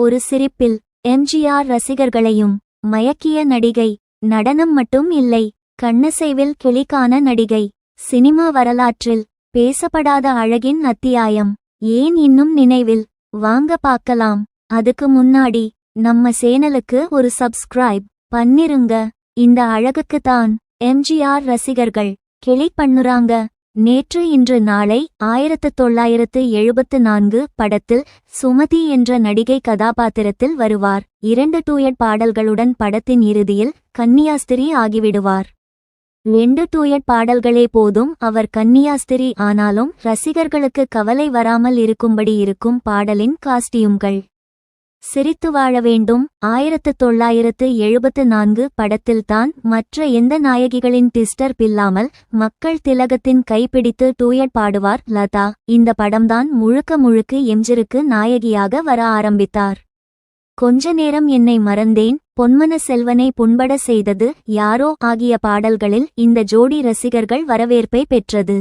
ஒரு சிரிப்பில் எம்ஜிஆர் ரசிகர்களையும் மயக்கிய நடிகை நடனம் மட்டும் இல்லை கண்ணசைவில் கிளிக்கான நடிகை சினிமா வரலாற்றில் பேசப்படாத அழகின் அத்தியாயம் ஏன் இன்னும் நினைவில் வாங்க பார்க்கலாம் அதுக்கு முன்னாடி நம்ம சேனலுக்கு ஒரு சப்ஸ்கிரைப் பண்ணிருங்க இந்த அழகுக்கு தான் எம்ஜிஆர் ரசிகர்கள் கிளி பண்ணுறாங்க நேற்று இன்று நாளை ஆயிரத்து தொள்ளாயிரத்து எழுபத்து நான்கு படத்தில் சுமதி என்ற நடிகை கதாபாத்திரத்தில் வருவார். இரண்டு டூயட் பாடல்களுடன் படத்தின் இறுதியில் கன்னியாஸ்திரி ஆகிவிடுவார். ரெண்டு டூயட் பாடல்களே போதும் அவர் கன்னியாஸ்திரி ஆனாலும் ரசிகர்களுக்கு கவலை வராமல் இருக்கும்படி இருக்கும் பாடலின் காஸ்டியூம்கள். சிரித்து வாழ வேண்டும். ஆயிரத்து தொள்ளாயிரத்து எழுபத்து நான்கு படத்தில்தான் மற்ற எந்த நாயகிகளின் டிஸ்டர் பில்லாமல் மக்கள் திலகத்தின் கைப்பிடித்து டூயட் பாடுவார் லதா. இந்த படம்தான் முழுக்க முழுக்க எம்ஜிருக்கு நாயகியாக வர ஆரம்பித்தார். கொஞ்ச நேரம் என்னை மறந்தேன். பொன்மன செல்வனை புண்பட செய்தது யாரோ ஆகிய பாடல்களில் இந்த ஜோடி ரசிகர்கள் வரவேற்பை பெற்றது.